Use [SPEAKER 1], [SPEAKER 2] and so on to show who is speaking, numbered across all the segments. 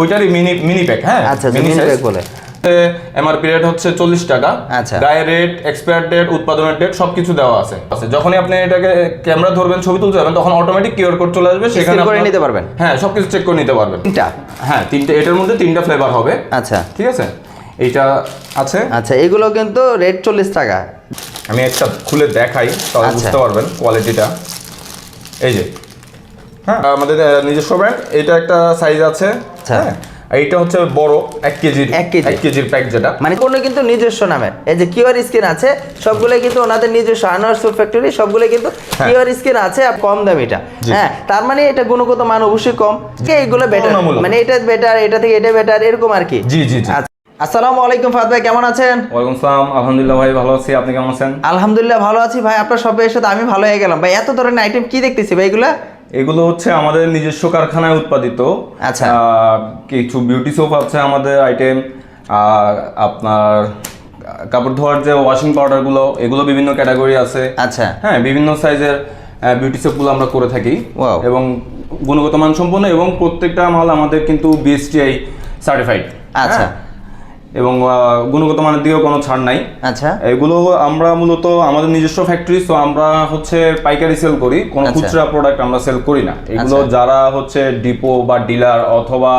[SPEAKER 1] ওইটারই mini mini pack হ্যাঁ?
[SPEAKER 2] আচ্ছা, আচ্ছা, mini pack বলে।
[SPEAKER 1] এমআরপি রেট হচ্ছে চল্লিশ টাকা।
[SPEAKER 2] আচ্ছা।
[SPEAKER 1] গায়ের রেট এক্সপায়ার ডেট উৎপাদনের ডেট সবকিছু দেওয়া আছে। আছে যখনই আপনি এটাকে ক্যামেরা ধরবেন ছবি তুলতে যাবেন তখন অটোমেটিক কিউআর কোড চলে আসবে সেখানে
[SPEAKER 2] করে নিতে পারবেন?
[SPEAKER 1] হ্যাঁ সবকিছু চেক করে নিতে পারবেন।
[SPEAKER 2] তিনটা।
[SPEAKER 1] হ্যাঁ তিনটে এটার মধ্যে তিনটা ফ্লেভার হবে।
[SPEAKER 2] আচ্ছা।
[SPEAKER 1] ঠিক আছে? এইটা আছে।
[SPEAKER 2] আচ্ছা এগুলো কিন্তু রেট চল্লিশ টাকা।
[SPEAKER 1] আমি একটা খুলে দেখাই তাহলে
[SPEAKER 2] আচ্ছা।
[SPEAKER 1] বুঝতে পারবেন কোয়ালিটিটা এই যে হ্যাঁ। আমাদের নিজস্ব ব্র্যান্ড এটা একটা সাইজ আছে
[SPEAKER 2] আচ্ছা।
[SPEAKER 1] হ্যাঁ। এইটা হচ্ছে বড় এক কেজির
[SPEAKER 2] এক কেজি।
[SPEAKER 1] এক কেজির প্যাক যেটা।
[SPEAKER 2] মানে কোনো কিন্তু নিজস্ব নামে। এই যে কিউআর স্ক্রিন আছে সবগুলো কিন্তু ওনাদের নিজস্ব আনোয়ার সুপ ফ্যাক্টরি সবগুলো কিন্তু
[SPEAKER 1] হ্যাঁ।
[SPEAKER 2] কিউআর স্ক্রিন আছে আর কম দামিটা। হ্যাঁ তার মানে এটা গুণগত মান অবশ্যই কম। কে এগুলো বেটার মানে এটা বেটার এটা থেকে এটা বেটার এরকম আর কি।
[SPEAKER 1] জি জি জি।
[SPEAKER 2] আচ্ছা। আসসালামু আলাইকুম ফাদ ভাই কেমন আছেন?
[SPEAKER 1] ওয়ালাইকুম সালাম। আলহামদুলিল্লাহ ভাই ভালো আছি। আপনি কেমন আছেন?
[SPEAKER 2] আলহামদুলিল্লাহ ভালো আছি ভাই। আপনার সবাই এসে তো আমি ভালো হয়ে গেলাম। ভাই এত ধরনের আইটেম কি দেখতেছি ভাই এগুলা?
[SPEAKER 1] এগুলো হচ্ছে আমাদের নিজস্ব কারখানায় উৎপাদিত
[SPEAKER 2] আচ্ছা।
[SPEAKER 1] কিছু বিউটি সোপ আছে আমাদের আইটেম আপনার কাপড় ধোয়ার যে ওয়াশিং পাউডারগুলো এগুলো বিভিন্ন ক্যাটাগরি আছে
[SPEAKER 2] আচ্ছা
[SPEAKER 1] হ্যাঁ বিভিন্ন সাইজের বিউটি সোপগুলো আমরা করে থাকি. এবং গুণগত মান সম্পন্ন এবং প্রত্যেকটা মাল আমাদের কিন্তু বিএসটিআই সার্টিফাইড
[SPEAKER 2] আচ্ছা।
[SPEAKER 1] এবং গুণগত মানের দিকেও কোনো ছাড় নাই।
[SPEAKER 2] আচ্ছা।
[SPEAKER 1] এগুলো আমরা মূলত আমাদের নিজস্ব ফ্যাক্টরি তো আমরা হচ্ছে পাইকারি সেল করি। কোনো
[SPEAKER 2] আচ্ছা।
[SPEAKER 1] খুচরা প্রোডাক্ট আমরা সেল করি না। এগুলো
[SPEAKER 2] আচ্ছা।
[SPEAKER 1] যারা হচ্ছে ডিপো বা ডিলার অথবা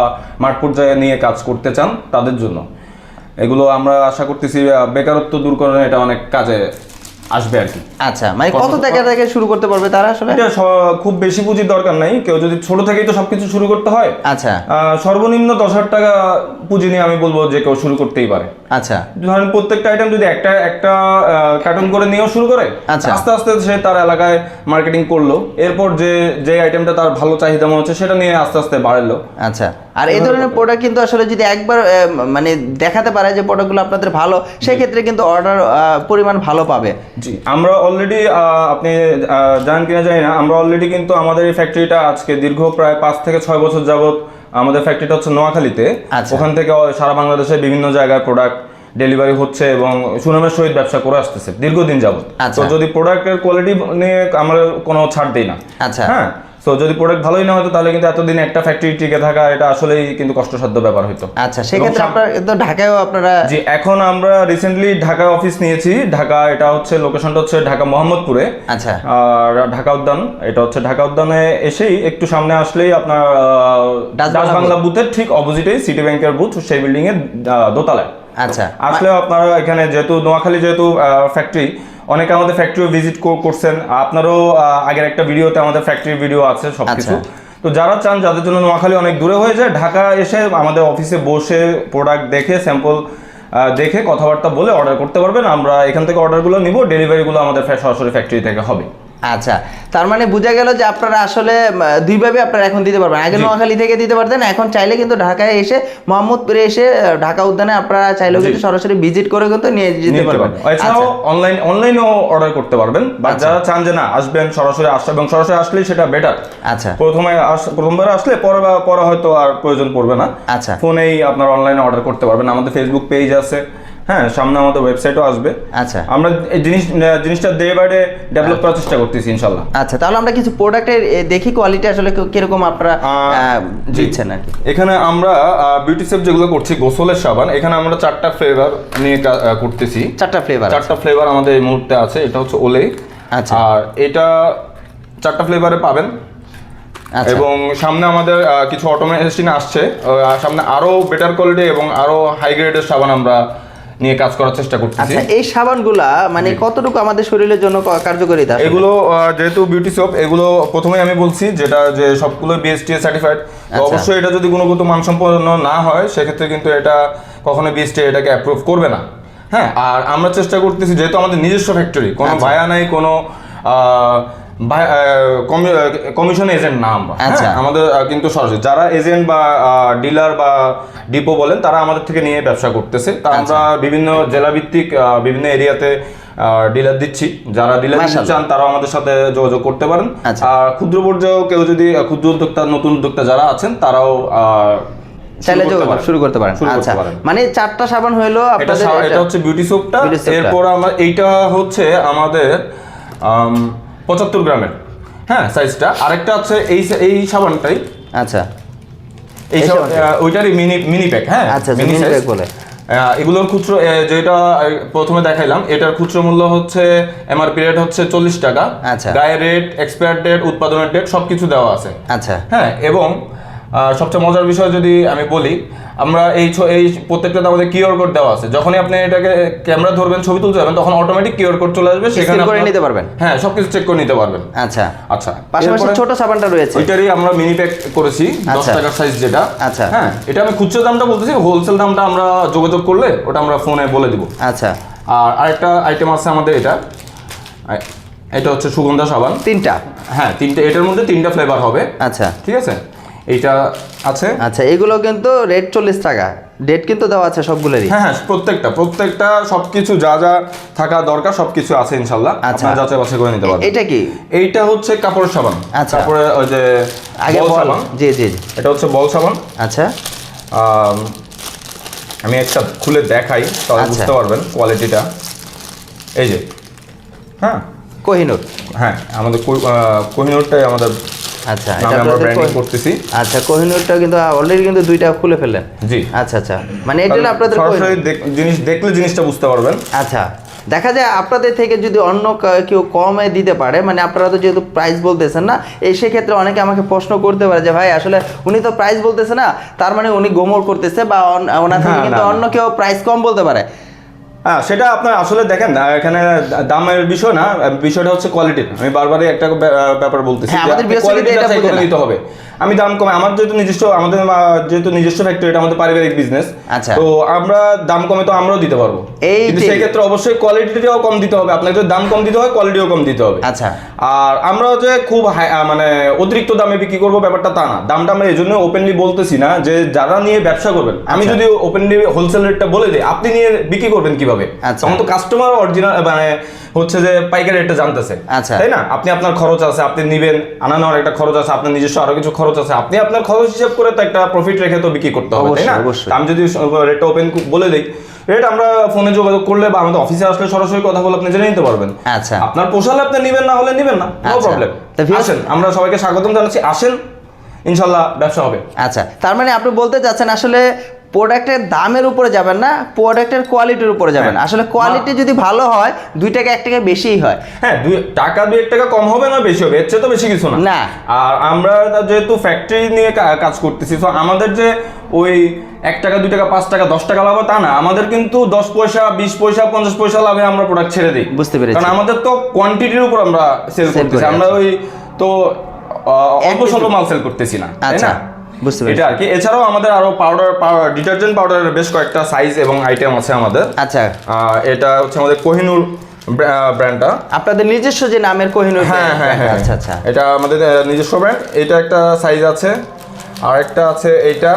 [SPEAKER 1] মাঠ পর্যায়ে নিয়ে কাজ করতে চান তাদের জন্য। এগুলো আমরা আশা করতেছি বেকারত্ব দূর করে এটা অনেক কাজে আসবে আর কি।
[SPEAKER 2] আচ্ছা মানে কত টাকা থেকে শুরু করতে পারবে তারা আসলে?
[SPEAKER 1] খুব বেশি পুঁজির দরকার নাই। কেউ যদি ছোট থেকেই তো সবকিছু শুরু করতে হয়
[SPEAKER 2] আচ্ছা।
[SPEAKER 1] সর্বনিম্ন দশ হাজার টাকা পুঁজি নিয়ে আমি বলব যে কেউ শুরু করতেই পারে।
[SPEAKER 2] আচ্ছা।
[SPEAKER 1] ধরেন প্রত্যেকটা আইটেম যদি একটা একটা কার্টুন করে নিয়েও শুরু করে
[SPEAKER 2] আচ্ছা।
[SPEAKER 1] আস্তে আস্তে সে তার এলাকায় মার্কেটিং করল এরপর যে যে আইটেমটা তার ভালো চাহিদা মনে হচ্ছে সেটা নিয়ে আস্তে আস্তে বাড়লো।
[SPEAKER 2] আচ্ছা। আর এই ধরনের প্রোডাক্ট কিন্তু আসলে যদি একবার মানে দেখাতে পারে যে প্রোডাক্টগুলো আপনাদের ভালো সেক্ষেত্রে কিন্তু অর্ডার পরিমাণ ভালো পাবে।
[SPEAKER 1] জি আমরা অলরেডি আপনি জানেন কিনা জানি না আমরা অলরেডি কিন্তু আমাদের এই ফ্যাক্টরিটা আজকে দীর্ঘ প্রায় পাঁচ থেকে ছয় বছর যাবত আমাদের ফ্যাক্টরিটা হচ্ছে নোয়াখালীতে।
[SPEAKER 2] আচ্ছা।
[SPEAKER 1] ওখান থেকে সারা বাংলাদেশে বিভিন্ন জায়গায় প্রোডাক্ট ডেলিভারি হচ্ছে এবং সুনামের সহিত ব্যবসা করে আসতেছে দীর্ঘদিন যাবত
[SPEAKER 2] আচ্ছা।
[SPEAKER 1] তো যদি প্রোডাক্টের কোয়ালিটি নিয়ে আমরা কোনো ছাড় দিই না।
[SPEAKER 2] আচ্ছা।
[SPEAKER 1] হ্যাঁ? তো যদি প্রোডাক্ট ভালোই না হতো তাহলে কিন্তু এতদিন একটা ফ্যাক্টরি টিকে থাকা এটা আসলেই কিন্তু কষ্টসাধ্য ব্যাপার হতো
[SPEAKER 2] আচ্ছা সেক্ষেত্রে আপনার তো ঢাকায়ও আপনারা
[SPEAKER 1] জি এখন আমরা রিসেন্টলি ঢাকা অফিস নিয়েছি। ঢাকা এটা হচ্ছে লোকেশনটা হচ্ছে ঢাকা মোহাম্মদপুরে।
[SPEAKER 2] আচ্ছা।
[SPEAKER 1] আর ঢাকা উদ্যান এটা হচ্ছে ঢাকা উদ্যানে এসেই একটু সামনে আসলেই আপনার
[SPEAKER 2] ডাচ বাংলা
[SPEAKER 1] বুথের ঠিক অপোজিটেই সিটি ব্যাংকের বুথ সেই বিল্ডিং এর দোতলায়।
[SPEAKER 2] আচ্ছা।
[SPEAKER 1] আসলে আপনারা এখানে যেহেতু নোয়াখালী যেহেতু ফ্যাক্টরি অনেকে আমাদের ফ্যাক্টরি ভিজিট করছেন। আপনারও আগের একটা ভিডিওতে আমাদের ফ্যাক্টরির ভিডিও আছে সবকিছু।
[SPEAKER 2] কিছু
[SPEAKER 1] তো যারা চান যাদের জন্য নোয়াখালী অনেক দূরে হয়ে যায় ঢাকা এসে আমাদের অফিসে বসে প্রোডাক্ট দেখে স্যাম্পল দেখে কথাবার্তা বলে অর্ডার করতে পারবেন। আমরা এখান থেকে অর্ডারগুলো নিব ডেলিভারিগুলো আমাদের সরাসরি ফ্যাক্টরি থেকে হবে।
[SPEAKER 2] আচ্ছা তার মানে বোঝা গেল যে আপনারা আসলে দুইভাবে আপনারা এখন দিতে পারবেন। আগে। নোয়াখালী থেকে দিতে পারতেন এখন চাইলে কিন্তু ঢাকায় এসে মোহাম্মদপুরে এসে ঢাকা উদ্যানে আপনারা চাইলেও কিন্তু সরাসরি ভিজিট করে কিন্তু নিয়ে যেতে পারবেন।
[SPEAKER 1] এছাড়াও অনলাইন অনলাইনেও অর্ডার করতে পারবেন। বা
[SPEAKER 2] আচ্ছা।
[SPEAKER 1] যারা চান যে না আসবেন সরাসরি আসবে এবং সরাসরি আসলেই সেটা বেটার
[SPEAKER 2] আচ্ছা।
[SPEAKER 1] প্রথমে প্রথমবার আসলে পরে পরে হয়তো আর প্রয়োজন পড়বে না।
[SPEAKER 2] আচ্ছা।
[SPEAKER 1] ফোনেই আপনার অনলাইনে অর্ডার করতে পারবেন। আমাদের ফেসবুক পেজ আছে। হ্যাঁ সামনে আমাদের ওয়েবসাইটও আসবে।
[SPEAKER 2] আচ্ছা।
[SPEAKER 1] আমরা এই জিনিস জিনিসটা ডে বাই ডে ডেভেলপ করার চেষ্টা করতেছি ইনশাল্লাহ।
[SPEAKER 2] আচ্ছা তাহলে আমরা কিছু প্রোডাক্টের দেখি কোয়ালিটি আসলে কীরকম আপনারা দিচ্ছেন আর
[SPEAKER 1] এখানে আমরা বিউটি সেপ যেগুলো করছি গোসলের সাবান এখানে আমরা চারটা ফ্লেভার নিয়ে করতেছি।
[SPEAKER 2] চারটা ফ্লেভার
[SPEAKER 1] চারটা ফ্লেভার আমাদের এই মুহূর্তে আছে এটা হচ্ছে ওলে
[SPEAKER 2] আচ্ছা।
[SPEAKER 1] আর এটা চারটা ফ্লেভারে পাবেন।
[SPEAKER 2] আচ্ছা।
[SPEAKER 1] এবং সামনে আমাদের কিছু অটোমেশন আসছে। সামনে আরও বেটার কোয়ালিটি এবং আরও হাই গ্রেডের সাবান আমরা নিয়ে কাজ করার চেষ্টা করতেছি।
[SPEAKER 2] আচ্ছা এই সাবানগুলা মানে কতটুকু আমাদের শরীরের জন্য কার্যকারিতা
[SPEAKER 1] এগুলো যেহেতু বিউটি সোপ এগুলো প্রথমেই আমি বলছি যেটা যে সবগুলো বিএসটিএ সার্টিফাইড। অবশ্যই এটা যদি গুণগত মানসম্পন্ন না হয় সেক্ষেত্রে কিন্তু এটা কখনো বিএসটিএ এটাকে অ্যাপ্রুভ করবে না। হ্যাঁ আর আমরা চেষ্টা করতেছি যেহেতু আমাদের নিজস্ব ফ্যাক্টরি কোনো
[SPEAKER 2] আচ্ছা।
[SPEAKER 1] ভায়া নাই কোনো কমিশন এজেন্ট না আমরা
[SPEAKER 2] আচ্ছা।
[SPEAKER 1] হ্যাঁ, আমাদের কিন্তু সরাসরি যারা এজেন্ট বা ডিলার বা ডিপো বলেন তারা আমাদের থেকে নিয়ে ব্যবসা করতেছে তা
[SPEAKER 2] আচ্ছা।
[SPEAKER 1] আমরা বিভিন্ন জেলাভিত্তিক বিভিন্ন এরিয়াতে ডিলার দিচ্ছি যারা ডিলার
[SPEAKER 2] মাশাআল্লাহ।
[SPEAKER 1] চান তারাও আমাদের সাথে যোগাযোগ করতে পারেন
[SPEAKER 2] আচ্ছা।
[SPEAKER 1] আর ক্ষুদ্র পর্যায়েও কেউ যদি ক্ষুদ্র উদ্যোক্তা নতুন উদ্যোক্তা যারা আছেন তারাও
[SPEAKER 2] চাইলে
[SPEAKER 1] করতে পারেন।
[SPEAKER 2] শুরু করতে পারেন আচ্ছা মানে চারটা সাবান আপনাদের
[SPEAKER 1] এটা
[SPEAKER 2] এটা-
[SPEAKER 1] হচ্ছে বিউটি সোপটা এরপর আমার এইটা হচ্ছে আমাদের পঁচাত্তর গ্রামের। হ্যাঁ সাইজটা আরেকটা আছে এই এই সাবানটাই।
[SPEAKER 2] আচ্ছা।
[SPEAKER 1] এই ওইটারই মিনি মিনি প্যাক হ্যাঁ?
[SPEAKER 2] আচ্ছা, মিনি
[SPEAKER 1] size।
[SPEAKER 2] pack বলে।
[SPEAKER 1] এগুলোর খুচরো যেটা প্রথমে দেখাইলাম এটার খুচরো মূল্য হচ্ছে এমআরপি রেট হচ্ছে চল্লিশ টাকা।
[SPEAKER 2] আচ্ছা।
[SPEAKER 1] গায়ের রেট এক্সপায়ার ডেট উৎপাদনের ডেট সবকিছু দেওয়া আছে।
[SPEAKER 2] আচ্ছা।
[SPEAKER 1] হ্যাঁ এবং সবচেয়ে মজার বিষয় যদি আমি বলি আমরা এই এই প্রত্যেকটাতে আমাদের কিউআর কোড দেওয়া আছে। যখনই আপনি এটাকে ক্যামেরা ধরবেন ছবি তুলতে যাবেন তখন অটোমেটিক কিউআর কোড চলে আসবে সেখানে
[SPEAKER 2] করে নিতে পারবেন?
[SPEAKER 1] হ্যাঁ সবকিছু চেক করে নিতে পারবেন।
[SPEAKER 2] আচ্ছা।
[SPEAKER 1] আচ্ছা।
[SPEAKER 2] পাশাপাশি ছোট সাবানটা রয়েছে।
[SPEAKER 1] ওইটারই আমরা মিনি প্যাক করেছি দশ
[SPEAKER 2] আচ্ছা।
[SPEAKER 1] টাকার সাইজ যেটা।
[SPEAKER 2] আচ্ছা।
[SPEAKER 1] হ্যাঁ এটা আমি খুচরো দামটা বলতেছি হোলসেল দামটা আমরা যোগাযোগ করলে ওটা আমরা ফোনে বলে দিব।
[SPEAKER 2] আচ্ছা।
[SPEAKER 1] আর আরেকটা আইটেম আছে আমাদের এটা। এটা হচ্ছে সুগন্ধা সাবান।
[SPEAKER 2] তিনটা।
[SPEAKER 1] হ্যাঁ তিনটে এটার মধ্যে তিনটা ফ্লেভার হবে।
[SPEAKER 2] আচ্ছা।
[SPEAKER 1] ঠিক আছে? এইটা আছে?
[SPEAKER 2] আচ্ছা এগুলো কিন্তু রেট চল্লিশ টাকা। ডেট কিন্তু দেওয়া আছে সবগুলোরই।
[SPEAKER 1] হ্যাঁ হ্যাঁ প্রত্যেকটা প্রত্যেকটা সবকিছু যা যা থাকা দরকার সবকিছু আছে ইনশাল্লাহ।
[SPEAKER 2] আচ্ছা।
[SPEAKER 1] যাচাই বাছাই করে নিতে পারবেন।
[SPEAKER 2] এটা কি?
[SPEAKER 1] এইটা হচ্ছে কাপড়ের সাবান।
[SPEAKER 2] আচ্ছা।
[SPEAKER 1] কাপড়ের ওই যে
[SPEAKER 2] আগে
[SPEAKER 1] বল
[SPEAKER 2] জি জি।
[SPEAKER 1] এটা হচ্ছে বল সাবান।
[SPEAKER 2] আচ্ছা।
[SPEAKER 1] আম, একটা খুলে দেখাই তাহলে
[SPEAKER 2] আচ্ছা।
[SPEAKER 1] বুঝতে পারবেন কোয়ালিটিটা এই যে হ্যাঁ?
[SPEAKER 2] কোহিনুর।
[SPEAKER 1] হ্যাঁ আমাদের কোহিনুরটাই আমাদের
[SPEAKER 2] আচ্ছা এটা
[SPEAKER 1] আমরা ব্র্যান্ডিং করতেছি।
[SPEAKER 2] আচ্ছা কোহিনুরটা কিন্তু অলরেডি কিন্তু দুইটা খুলে ফেললেন।
[SPEAKER 1] জি।
[SPEAKER 2] আচ্ছা আচ্ছা। মানে এটা আপনাদের
[SPEAKER 1] সরাসরি জিনিস দেখলে জিনিসটা বুঝতে পারবেন।
[SPEAKER 2] আচ্ছা দেখা যায় আপনাদের থেকে যদি অন্য কেউ কমে দিতে পারে মানে আপনারা তো যেহেতু প্রাইস বলতেছেন না এই সেক্ষেত্রে অনেকে আমাকে প্রশ্ন করতে পারে যে ভাই আসলে উনি তো প্রাইস বলতেছে না তার মানে উনি গোমর করতেছে বা ওনার থেকে কিন্তু। অন্য কেউ প্রাইস কম বলতে পারে।
[SPEAKER 1] হ্যাঁ সেটা আপনার আসলে দেখেন এখানে দামের বিষয় না বিষয়টা হচ্ছে কোয়ালিটির আমি বারবারই একটা ব্যাপার বলতেছি
[SPEAKER 2] হ্যাঁ, আমাদের।
[SPEAKER 1] নিতে হবে। আমি দাম কমে আমার যেহেতু নিজস্ব আমাদের যেহেতু নিজস্ব ফ্যাক্টরি এটা আমাদের পারিবারিক বিজনেস
[SPEAKER 2] আচ্ছা।
[SPEAKER 1] তো আমরা দাম কমে তো আমরাও দিতে পারব।
[SPEAKER 2] এই
[SPEAKER 1] সেই ক্ষেত্রে অবশ্যই কোয়ালিটিটাও কম দিতে হবে। আপনাকে যদি দাম কম দিতে হয় কোয়ালিটিও কম দিতে হবে।
[SPEAKER 2] আচ্ছা।
[SPEAKER 1] আর আমরা যে খুব মানে অতিরিক্ত দামে বিক্রি করব ব্যাপারটা তা না। দামটা আমরা এই জন্য ওপেনলি বলতেছি না যে যারা নিয়ে ব্যবসা করবেন আমি
[SPEAKER 2] আচ্ছা।
[SPEAKER 1] যদি ওপেনলি হোলসেল রেটটা বলে দিই আপনি নিয়ে বিক্রি করবেন কীভাবে?
[SPEAKER 2] আচ্ছা।
[SPEAKER 1] তখন তো কাস্টমার অরিজিনাল মানে হচ্ছে যে পাইকারি রেটটা জানতেছে।
[SPEAKER 2] আচ্ছা।
[SPEAKER 1] তাই না? আপনি আপনার খরচ আছে আপনি নিবেন আনা নেওয়ার একটা খরচ আছে আপনার নিজস্ব আরও কিছু খরচ আছে আপনি আপনার খরচ হিসাব করে তো একটা প্রফিট রেখে তো বিক্রি করতে হবে তাই না? আমি যদি রেটটা ওপেন বলে দিই রেট আমরা ফোনে যোগাযোগ করলে বা আমাদের অফিসে আসলে সরাসরি কথা বলে আপনি জেনে নিতে পারবেন।
[SPEAKER 2] আচ্ছা।
[SPEAKER 1] আপনার পোষালে আপনি নেবেন না হলে নেবেন না নো
[SPEAKER 2] আচ্ছা।
[SPEAKER 1] প্রবলেম আসেন আমরা সবাইকে স্বাগতম জানাচ্ছি আসেন ইনশাল্লাহ ব্যবসা হবে।
[SPEAKER 2] আচ্ছা তার মানে আপনি বলতে চাচ্ছেন আসলে প্রোডাক্টের দামের উপরে যাবেন না প্রোডাক্টের কোয়ালিটির উপরে যাবেন
[SPEAKER 1] হ্যাঁ।
[SPEAKER 2] আসলে কোয়ালিটি যদি ভালো হয় দুই টাকা এক টাকা বেশিই হয়
[SPEAKER 1] হ্যাঁ দুই টাকা দুই এক টাকা কম হবে না বেশি হবে এর চেয়ে তো বেশি কিছু না
[SPEAKER 2] না।
[SPEAKER 1] আর আমরা যেহেতু ফ্যাক্টরি নিয়ে কাজ করতেছি তো আমাদের যে ওই এক টাকা দুই টাকা পাঁচ টাকা দশ টাকা লাভ তা না আমাদের কিন্তু দশ পয়সা বিশ পয়সা পঞ্চাশ পয়সা লাভে আমরা প্রোডাক্ট ছেড়ে দিই
[SPEAKER 2] বুঝতে পেরেছি।
[SPEAKER 1] কারণ আমাদের তো কোয়ান্টিটির উপর আমরা সেল করতেছি আমরা
[SPEAKER 2] আচ্ছা।
[SPEAKER 1] ওই তো অল্প স্বল্প মাল সেল করতেছি না তাই
[SPEAKER 2] আচ্ছা,
[SPEAKER 1] না
[SPEAKER 2] পেরেছি।
[SPEAKER 1] এটা আর কি এছাড়াও আমাদের আরও পাউডার ডিটারজেন্ট পাউডারের বেশ কয়েকটা সাইজ এবং আইটেম আছে আমাদের।
[SPEAKER 2] আচ্ছা।
[SPEAKER 1] এটা হচ্ছে আমাদের কোহিনুর ব্র্যান্ডটা
[SPEAKER 2] আপনাদের নিজস্ব যে নামের কোহিনুর
[SPEAKER 1] হ্যাঁ হ্যাঁ হ্যাঁ।
[SPEAKER 2] আচ্ছা আচ্ছা।
[SPEAKER 1] এটা আমাদের নিজস্ব ব্র্যান্ড এটা একটা সাইজ আছে। আর একটা আছে এইটা।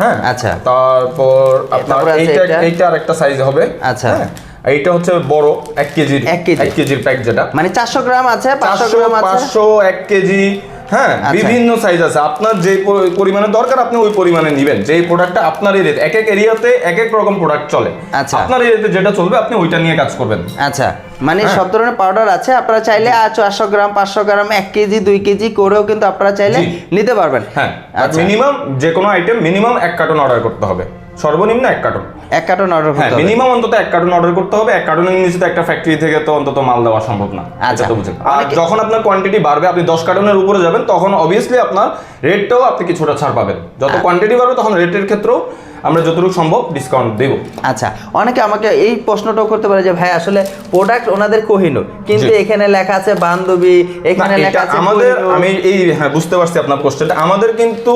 [SPEAKER 1] হ্যাঁ?
[SPEAKER 2] আচ্ছা।
[SPEAKER 1] তারপর আপনার এইটা এইটা? আর একটা সাইজ হবে।
[SPEAKER 2] আচ্ছা।
[SPEAKER 1] হ্যাঁ, এইটা হচ্ছে বড় এক কেজির
[SPEAKER 2] এক কেজি।
[SPEAKER 1] এক কেজির প্যাক যেটা।
[SPEAKER 2] মানে চারশো গ্রাম আছে পাঁচশো গ্রাম আছে?
[SPEAKER 1] পাঁচশো এক কেজি হ্যাঁ
[SPEAKER 2] আচ্ছা।
[SPEAKER 1] বিভিন্ন সাইজ আছে। আপনার যে পরিমাণে দরকার আপনি ওই পরিমাণে নেবেন। যে প্রোডাক্টটা আপনার এরিয়াতে এক এক এরিয়াতে এক এক রকম প্রোডাক্ট চলে।
[SPEAKER 2] আচ্ছা।
[SPEAKER 1] আপনার এরিয়াতে যেটা চলবে আপনি ওইটা নিয়ে কাজ করবেন।
[SPEAKER 2] আচ্ছা। মানে
[SPEAKER 1] হ্যাঁ।
[SPEAKER 2] সব ধরনের পাউডার আছে। আপনারা চাইলে চারশো গ্রাম পাঁচশো গ্রাম এক কেজি দুই কেজি করেও কিন্তু আপনারা চাইলে নিতে পারবেন।
[SPEAKER 1] হ্যাঁ। মিনিমাম যে কোনো আইটেম মিনিমাম এক কার্টন অর্ডার করতে হবে। সর্বনিম্ন এক কার্টন।
[SPEAKER 2] এক কার্টন অর্ডার
[SPEAKER 1] হ্যাঁ মিনিমাম অন্তত এক কার্টন অর্ডার করতে হবে। এক কার্টনের নিচে তো একটা ফ্যাক্টরি থেকে তো অন্তত মাল দেওয়া সম্ভব না।
[SPEAKER 2] আচ্ছা।
[SPEAKER 1] বুঝেন আর যখন আপনার কোয়ান্টিটি বাড়বে আপনি দশ কার্টনের উপরে যাবেন তখন অবভিয়াসলি আপনার রেটটাও আপনি কিছুটা ছাড় পাবেন। যত কোয়ান্টিটি বাড়বে তখন রেটের ক্ষেত্রেও আমরা যতটুকু সম্ভব ডিসকাউন্ট দেবো।
[SPEAKER 2] আচ্ছা অনেকে আমাকে এই প্রশ্নটাও করতে পারে যে ভাই আসলে প্রোডাক্ট ওনাদের কোহিনুর কিন্তু এখানে লেখা আছে বান্ধবী এখানে লেখা আছে
[SPEAKER 1] আমাদের আমি এই হ্যাঁ বুঝতে পারছি আপনার কোশ্চেনটা আমাদের কিন্তু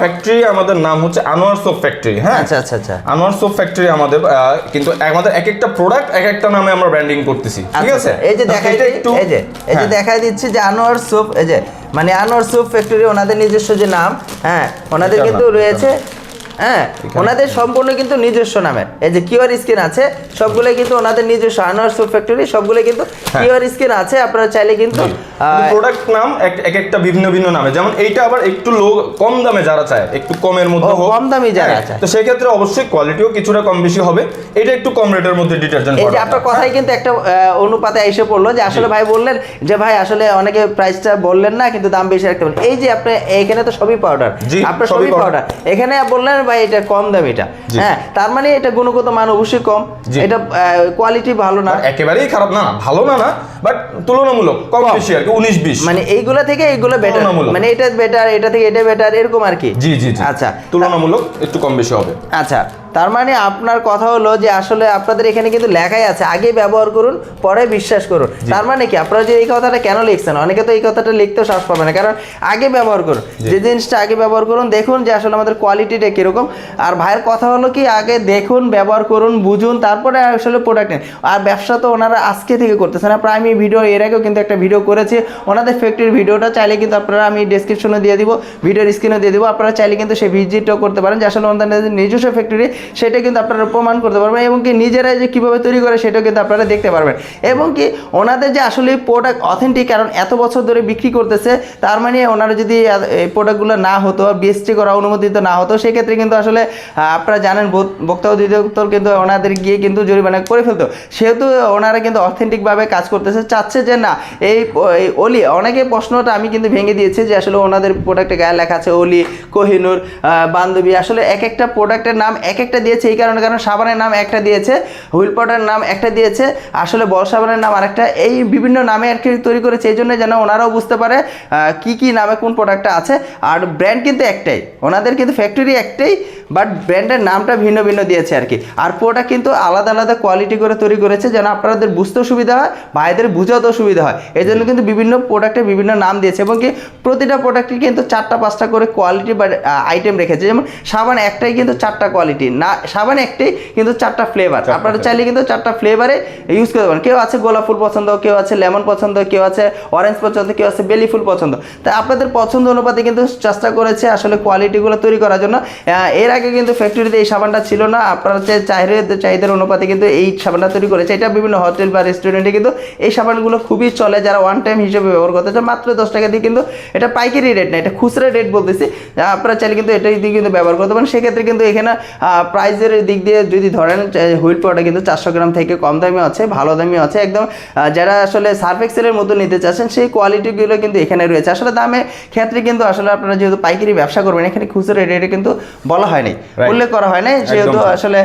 [SPEAKER 1] ফ্যাক্টরি আমাদের নাম হচ্ছে আনোয়ার সোপ ফ্যাক্টরি হ্যাঁ?
[SPEAKER 2] আচ্ছা আচ্ছা আচ্ছা।
[SPEAKER 1] আনোয়ার সোপ ফ্যাক্টরি আমাদের কিন্তু আমাদের এক একটা প্রোডাক্ট এক একটা নামে আমরা ব্র্যান্ডিং করতেছি ঠিক
[SPEAKER 2] আচ্ছা,
[SPEAKER 1] আছে?
[SPEAKER 2] আচ্ছা। এই যে দেখাই এই যে এই যে
[SPEAKER 1] হ্যাঁ।
[SPEAKER 2] দেখাই দিচ্ছি যে আনোয়ার সোপ এই যে মানে আনোয়ার সোপ ফ্যাক্টরি ওনাদের নিজস্ব যে নাম হ্যাঁ ওনাদের কিন্তু রয়েছে হ্যাঁ ওনাদের সম্পূর্ণ কিন্তু নিজস্ব নামের এই যে কিউআর স্ক্রিন আছে সবগুলো কিন্তু ওনাদের নিজস্ব আনোয়ার সুপ ফ্যাক্টরি সবগুলো কিন্তু
[SPEAKER 1] হ্যাঁ।
[SPEAKER 2] কিউআর স্ক্রিন আছে আপনারা চাইলে কিন্তু
[SPEAKER 1] প্রোডাক্ট নাম এক এক একটা ভিন্ন ভিন্ন নামে। যেমন এইটা আবার একটু লো কম দামে যারা চায় একটু কমের মধ্যে
[SPEAKER 2] কম দামি যারা
[SPEAKER 1] হ্যাঁ,
[SPEAKER 2] চায়।
[SPEAKER 1] তো সেই ক্ষেত্রে অবশ্যই কোয়ালিটিও কিছুটা কম বেশি হবে। এটা একটু কম রেটের মধ্যে ডিটারজেন্ট
[SPEAKER 2] এই যে আপনার কথাই কিন্তু একটা অনুপাতে এসে পড়ল যে আসলে ভাই বললেন যে ভাই আসলে অনেকে প্রাইসটা বললেন না কিন্তু দাম বেশি রাখতে বললেন। এই যে আপনি এখানে তো সবই পাউডার আপনার
[SPEAKER 1] সবই
[SPEAKER 2] পাউডার এখানে বললেন ভাই এটা কম দাম এটা। হ্যাঁ তার মানে এটা গুণগত মান অবশ্যই কম। এটা কোয়ালিটি ভালো না।
[SPEAKER 1] একেবারেই খারাপ না ভালো না না বাট তুলনামূলক কম। বেশি আর কি উনিশ বিশ।
[SPEAKER 2] মানে এইগুলা থেকে এইগুলো বেটার। মানে এটা বেটার এটা থেকে এটা বেটার এরকম আর কি।
[SPEAKER 1] জি জি।
[SPEAKER 2] আচ্ছা।
[SPEAKER 1] তুলনামূলক একটু কম বেশি হবে।
[SPEAKER 2] আচ্ছা। তার মানে আপনার কথা হলো যে আসলে আপনাদের এখানে কিন্তু লেখাই আছে আগে ব্যবহার করুন পরে বিশ্বাস করুন। তার মানে কি? আপনারা যে এই কথাটা কেন লিখছেন? অনেকে তো এই কথাটা লিখতেও সাহস পাবে না। কারণ আগে ব্যবহার করুন। যে জিনিসটা আগে ব্যবহার করুন দেখুন যে আসলে আমাদের কোয়ালিটিটা কীরকম। আর ভাইয়ের কথা হলো কি? আগে দেখুন ব্যবহার করুন বুঝুন তারপরে আসলে প্রোডাক্ট নেন। আর ব্যবসা তো ওনারা আজকে থেকে করতেছে না। প্রায় আমি ভিডিও এর আগেও কিন্তু একটা ভিডিও করেছি। ওনাদের ফ্যাক্টরির ভিডিওটা চাইলে কিন্তু আপনারা আমি ডেসক্রিপশনে দিয়ে দিব ভিডিওর স্ক্রিনে দিয়ে দিব। আপনারা চাইলে কিন্তু সেই ভিজিটও করতে পারেন। যে আসলে ওনাদের নিজস্ব ফ্যাক্টরি সেটা কিন্তু আপনারা প্রমাণ করতে পারবেন এবং কি নিজেরাই যে কীভাবে তৈরি করে সেটাও কিন্তু আপনারা দেখতে পারবেন। এবং কি ওনাদের যে আসলে প্রোডাক্ট অথেন্টিক কারণ এত বছর ধরে বিক্রি করতেছে, তার মানে ওনারা যদি এই প্রোডাক্টগুলো না হতো বিএসটি করা অনুমোদিত না হতো, সেক্ষেত্রে কিন্তু আসলে আপনারা জানেন ভোক্তা অধিদপ্তর কিন্তু ওনাদের গিয়ে কিন্তু জরিমানা করে ফেলতো। সেহেতু ওনারা কিন্তু অথেন্টিকভাবে কাজ করতেছে, চাচ্ছে যে না, এই অলি, অনেকে প্রশ্নটা আমি কিন্তু ভেঙে দিয়েছি যে আসলে ওনাদের প্রোডাক্টে গায়ে লেখা আছে অলি, কোহিনুর বান্ধবী, আসলে এক একটা প্রোডাক্টের নাম এক এক একটা দিয়েছে, এই কারণে কারণ সাবানের নাম একটা দিয়েছে হুইল পাউডারের নাম একটা দিয়েছে, আসলে বল সাবানের নাম আরেকটা, এই বিভিন্ন নামে আর কি তৈরি করেছে, এই জন্য যেন ওনারাও বুঝতে পারে কি কি নামে কোন প্রোডাক্টটা আছে, আর ব্র্যান্ড কিন্তু একটাই, ওনাদের কিন্তু ফ্যাক্টরি একটাই বাট ব্র্যান্ডের নামটা ভিন্ন ভিন্ন দিয়েছে আর কি, আর প্রোডাক্ট কিন্তু আলাদা আলাদা কোয়ালিটি করে তৈরি করেছে, যেন আপনাদের বুঝতেও সুবিধা হয়, ভাইদের বুঝাতেও সুবিধা হয়, এই জন্য কিন্তু বিভিন্ন প্রোডাক্টের বিভিন্ন নাম দিয়েছে, এবং কি প্রতিটা প্রোডাক্টে কিন্তু চারটা পাঁচটা করে কোয়ালিটি বা আইটেম রেখেছে, যেমন সাবান একটাই কিন্তু চারটা কোয়ালিটি না সাবান একটাই কিন্তু চারটা ফ্লেভার আপনারা চাইলে কিন্তু চারটা ফ্লেভারে ইউজ করতে পারেন কেউ আছে গোলাপ ফুল পছন্দ কেউ আছে লেমন পছন্দ কেউ আছে অরেঞ্জ পছন্দ কেউ আছে বেলি ফুল পছন্দ। তাই আপনাদের পছন্দ অনুপাতে কিন্তু চেষ্টা করেছে আসলে কোয়ালিটিগুলো তৈরি করার জন্য। এর আগে কিন্তু ফ্যাক্টরিতে এই সাবানটা ছিল না। আপনারা যে চাহিদা চাহিদার অনুপাতে কিন্তু এই সাবানটা তৈরি করেছে। এটা বিভিন্ন হোটেল বা রেস্টুরেন্টে কিন্তু এই সাবানগুলো খুবই চলে। যারা ওয়ান টাইম হিসেবে ব্যবহার করতে চায় মাত্র দশ টাকা দিয়ে কিন্তু এটা পাইকারি রেট না এটা খুচরা রেট বলতেছি। আপনারা চাইলে কিন্তু এটাই দিয়ে কিন্তু ব্যবহার করতে পারেন। সেক্ষেত্রে কিন্তু এখানে প্রাইসের দিক দিয়ে যদি ধরেন হুইল পাউডার কিন্তু চারশো গ্রাম থেকে কম দামি আছে ভালো দামি আছে। একদম যারা আসলে সার্ফ এক্সেলের মতো নিতে চাচ্ছেন সেই কোয়ালিটিগুলো কিন্তু এখানে রয়েছে। আসলে দামে ক্ষেত্রে কিন্তু আসলে আপনারা যেহেতু পাইকারি ব্যবসা করবেন এখানে খুচরা রেটে কিন্তু বলা হয়নি. উল্লেখ করা হয় নাই যেহেতু আসলে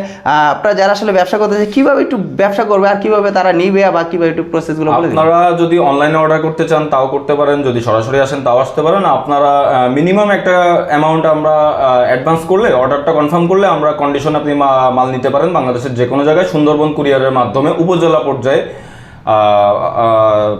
[SPEAKER 2] আপনারা যারা আসলে ব্যবসা করতে চায় কীভাবে একটু ব্যবসা করবে আর কীভাবে তারা নিবে বা কীভাবে একটু প্রসেসগুলো
[SPEAKER 1] আপনারা যদি অনলাইনে অর্ডার করতে চান তাও করতে পারেন। যদি সরাসরি আসেন তাও আসতে পারেন। আপনারা মিনিমাম একটা অ্যামাউন্ট আমরা অ্যাডভান্স করলে অর্ডারটা কনফার্ম করলে আমরা কন্ডিশন আপনি মা- মাল নিতে পারেন বাংলাদেশের যে কোনো জায়গায় সুন্দরবন কুরিয়ারের মাধ্যমে উপজেলা পর্যায়ে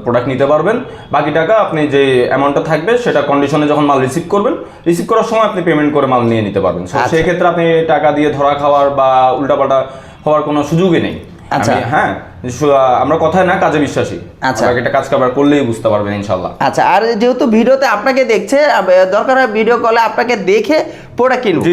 [SPEAKER 1] প্রোডাক্ট নিতে পারবেন বাকি টাকা আপনি যে অ্যামাউন্টটা থাকবে সেটা কন্ডিশনে যখন মাল রিসিভ করবেন রিসিভ করার সময় আপনি পেমেন্ট করে মাল নিয়ে নিতে পারবেন
[SPEAKER 2] আচ্ছা।
[SPEAKER 1] সেই ক্ষেত্রে আপনি টাকা দিয়ে ধরা খাওয়ার বা উল্টাপাল্টা হওয়ার কোনো সুযোগই নেই
[SPEAKER 2] আচ্ছা।
[SPEAKER 1] হ্যাঁ আমরা কথায় না কাজে বিশ্বাসী
[SPEAKER 2] আচ্ছা।
[SPEAKER 1] কাজ কারবার করলেই বুঝতে পারবেন ইনশাল্লাহ
[SPEAKER 2] আচ্ছা আর যেহেতু ভিডিওতে আপনাকে দেখছে দরকার হয় ভিডিও কলে আপনাকে দেখে প্রোডাক্ট কিনবো।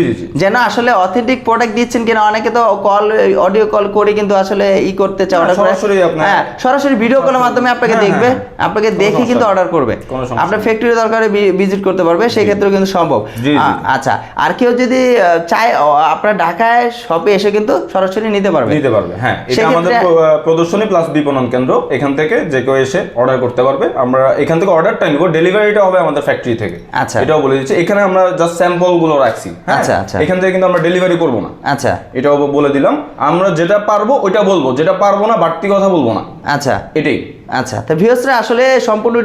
[SPEAKER 2] যেন আসলে অথেন্টিক প্রোডাক্ট দিচ্ছেন কিনা অনেকে তো কল অডিও কল করে কিন্তু আসলে ই করতে চায়
[SPEAKER 1] হ্যাঁ,
[SPEAKER 2] করে।
[SPEAKER 1] সরাসরি
[SPEAKER 2] হ্যাঁ সরাসরি ভিডিও কলের মাধ্যমে আপনাকে
[SPEAKER 1] হ্যাঁ,
[SPEAKER 2] দেখবে
[SPEAKER 1] হ্যাঁ, হ্যাঁ।
[SPEAKER 2] আপনাকে দেখে কিন্তু অর্ডার করবে। আপনার ফ্যাক্টরি দরকারে ভিজিট করতে পারবে সেই ক্ষেত্রেও কিন্তু সম্ভব। আচ্ছা আর কেউ যদি চায় আপনার ঢাকায় শপে এসে কিন্তু সরাসরি নিতে পারবে।
[SPEAKER 1] নিতে পারবে হ্যাঁ। এটা আমাদের প্রদর্শনী প্লাস বিপণন কেন্দ্র এখান থেকে যে কেউ এসে অর্ডার করতে পারবে। আমরা এখান থেকে অর্ডারটা নিব ডেলিভারিটা হবে আমাদের ফ্যাক্টরি থেকে।
[SPEAKER 2] আচ্ছা।
[SPEAKER 1] এটাও বলে দিচ্ছি। এখানে আমরা জাস্ট স্যাম্পলগুলো রাখছি। হ্যাঁ?
[SPEAKER 2] আচ্ছা, আচ্ছা।
[SPEAKER 1] এখান থেকে কিন্তু আমরা ডেলিভারি করব না।
[SPEAKER 2] আচ্ছা।
[SPEAKER 1] এটা বলে দিলাম। আমরা যেটা পারব ওইটা বলব। যেটা পারব না বাড়তি কথা বলব না।
[SPEAKER 2] আচ্ছা।
[SPEAKER 1] এটাই।
[SPEAKER 2] আচ্ছা। তো ভিউসরা আসলে সম্পূর্ণ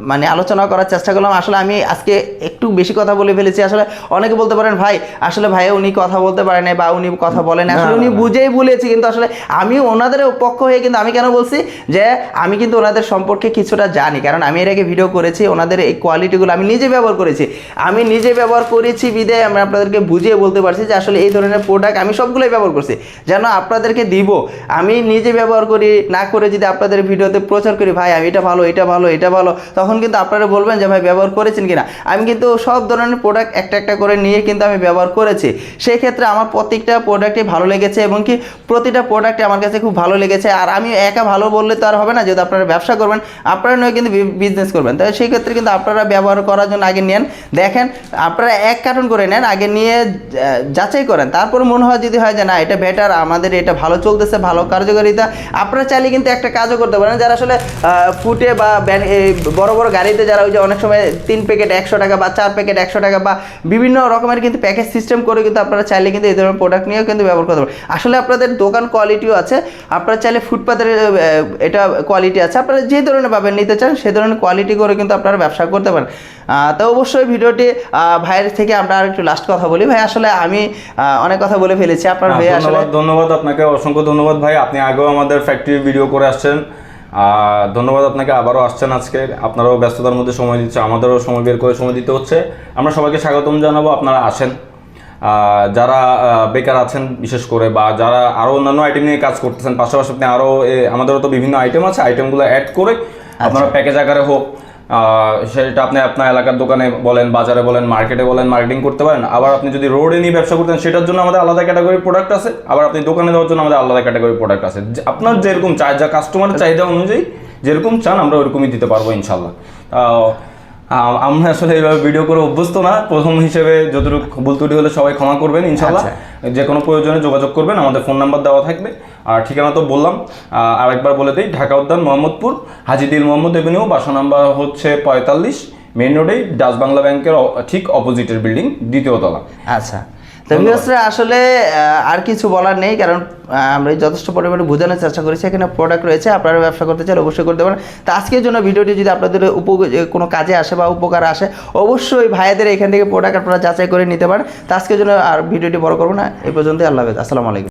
[SPEAKER 2] মানে আলোচনা করার চেষ্টা করলাম। আসলে আমি আজকে একটু বেশি কথা বলে ফেলেছি। আসলে অনেকে বলতে পারেন ভাই আসলে ভাই উনি কথা বলতে পারেন না বা উনি কথা বলেন আসলে উনি। বুঝেই বলেছি কিন্তু আসলে আমি ওনাদের পক্ষ হয়ে কিন্তু আমি কেন বলছি যে আমি কিন্তু ওনাদের সম্পর্কে কিছুটা জানি। কারণ আমি এর আগে ভিডিও করেছি ওনাদের এই কোয়ালিটিগুলো আমি নিজে ব্যবহার করেছি। আমি নিজে ব্যবহার করেছি বিদায় আমি আপনাদেরকে বুঝিয়ে বলতে পারছি যে আসলে এই ধরনের প্রোডাক্ট আমি সবগুলোই ব্যবহার করছি। যেন আপনাদেরকে দিব। আমি নিজে ব্যবহার করি না করে যদি আপনাদের ভিডিওতে প্রচার করি ভাই আমি এটা ভালো এটা ভালো এটা ভালো তখন কিন্তু আপনারা বলবেন যে ভাই ব্যবহার করেছেন কিনা? আমি কিন্তু সব ধরনের প্রোডাক্ট একটা একটা করে নিয়ে কিন্তু আমি ব্যবহার করেছি। সেই ক্ষেত্রে আমার প্রত্যেকটা প্রোডাক্টই ভালো লেগেছে এবং কি প্রতিটা প্রোডাক্টই আমার কাছে খুব ভালো লেগেছে। আর আমি একা ভালো বললে তো আর হবে না যদি আপনারা ব্যবসা করবেন, আপনারা নয় কিন্তু বিজনেস করবেন। তাই সেই ক্ষেত্রে কিন্তু আপনারা ব্যবহার করার জন্য আগে নেন। দেখেন, আপনারা এক কার্টন করে নেন, আগে নিয়ে যাচাই করেন। তারপর মনে হয় যদি হয় যে না, এটা বেটার আমাদের এটা ভালো চলতেছে, ভালো কার্যকারিতা, আপনারা চাইলে কিন্তু একটা কাজও করতে পারেন। যারা আসলে ফুটে বা বড় বড় গাড়িতে যারা ওই যে অনেক সময় তিন প্যাকেট একশো টাকা বা চার প্যাকেট একশো টাকা বা বিভিন্ন রকমের কিন্তু প্যাকেজ সিস্টেম করে কিন্তু আপনারা চাইলে কিন্তু এই ধরনের প্রোডাক্ট নিয়েও কিন্তু ব্যবহার করতে পারেন আসলে আপনাদের দোকান কোয়ালিটিও আছে আপনারা চাইলে ফুটপাতের এটা কোয়ালিটি আছে। আপনারা যে ধরনের পাবেন নিতে চান সে ধরনের কোয়ালিটি করে কিন্তু আপনারা ব্যবসা করতে পারেন। তো অবশ্যই ভিডিওটি ভাইয়ের থেকে আমরা আর একটু লাস্ট কথা বলি। ভাই আসলে আমি অনেক কথা বলে ফেলেছি। আপনার ভাই
[SPEAKER 1] হ্যাঁ,
[SPEAKER 2] আসলে
[SPEAKER 1] ধন্যবাদ আপনাকে। অসংখ্য ধন্যবাদ ভাই। আপনি আগেও আমাদের ফ্যাক্টরি ভিডিও করে আসছেন। ধন্যবাদ আপনাকে আবারও আসছেন আজকে। আপনারাও ব্যস্ততার মধ্যে সময় দিচ্ছে আমাদেরও সময় বের করে সময় দিতে হচ্ছে। আমরা সবাইকে স্বাগতম জানাব আপনারা আসেন। যারা বেকার আছেন বিশেষ করে বা যারা আরও অন্যান্য আইটেম নিয়ে কাজ করতেছেন পাশাপাশি আপনি আরও আমাদেরও তো বিভিন্ন আইটেম আছে আইটেমগুলো অ্যাড করে আপনারা প্যাকেজ আকারে হোক। সেটা আপনি আপনার এলাকার দোকানে বলেন, বাজারে বলেন, মার্কেটে বলেন মার্কেটিং করতে পারেন। আবার আপনি যদি রোডে নিয়ে ব্যবসা করতেন, সেটার জন্য আমাদের আলাদা ক্যাটাগরি প্রোডাক্ট আছে। আবার আপনি দোকানে দেওয়ার জন্য আমাদের আলাদা ক্যাটাগরি প্রোডাক্ট আছে। আপনার যেরকম যা কাস্টমারের চাহিদা অনুযায়ী যেরকম চান, আমরা ওরকমই দিতে পারব ইনশাল্লাহ আমরা আসলে এইভাবে ভিডিও করে অভ্যস্ত না। প্রথম হিসেবে যতটুকু ভুল ত্রুটি হলে সবাই ক্ষমা করবেন ইনশাল্লাহ যে কোনো প্রয়োজনে যোগাযোগ করবেন আমাদের ফোন নাম্বার দেওয়া থাকবে। আর ঠিকানা তো বললাম। আর আরেকবার বলে দিই ঢাকা উদ্যান মোহাম্মদপুর হাজিদিল মোহাম্মদ এভিনিউ বাসা নাম্বার হচ্ছে পঁয়তাল্লিশ মেন রোডেই ডাচ বাংলা ব্যাংকের ঠিক অপোজিটের বিল্ডিং দ্বিতীয় তলা।
[SPEAKER 2] আচ্ছা। ভিউয়ার্সরা আসলে আর কিছু বলার নেই কারণ আমরা যথেষ্ট পরিমাণে বোঝানোর চেষ্টা করেছি এখানে প্রোডাক্ট রয়েছে আপনারা ব্যবসা করতে চান অবশ্যই করতে পারেন। তো আজকের জন্য ভিডিওটি যদি আপনাদের উপ কোনো কাজে আসে বা উপকার আসে অবশ্যই ভাইদের এখান থেকে প্রোডাক্ট আপনারা যাচাই করে নিতে পারেন। তো আজকের জন্য আর ভিডিওটি বড় করব না এই পর্যন্তই আল্লাহ হাফেজ আসসালামু আলাইকুম।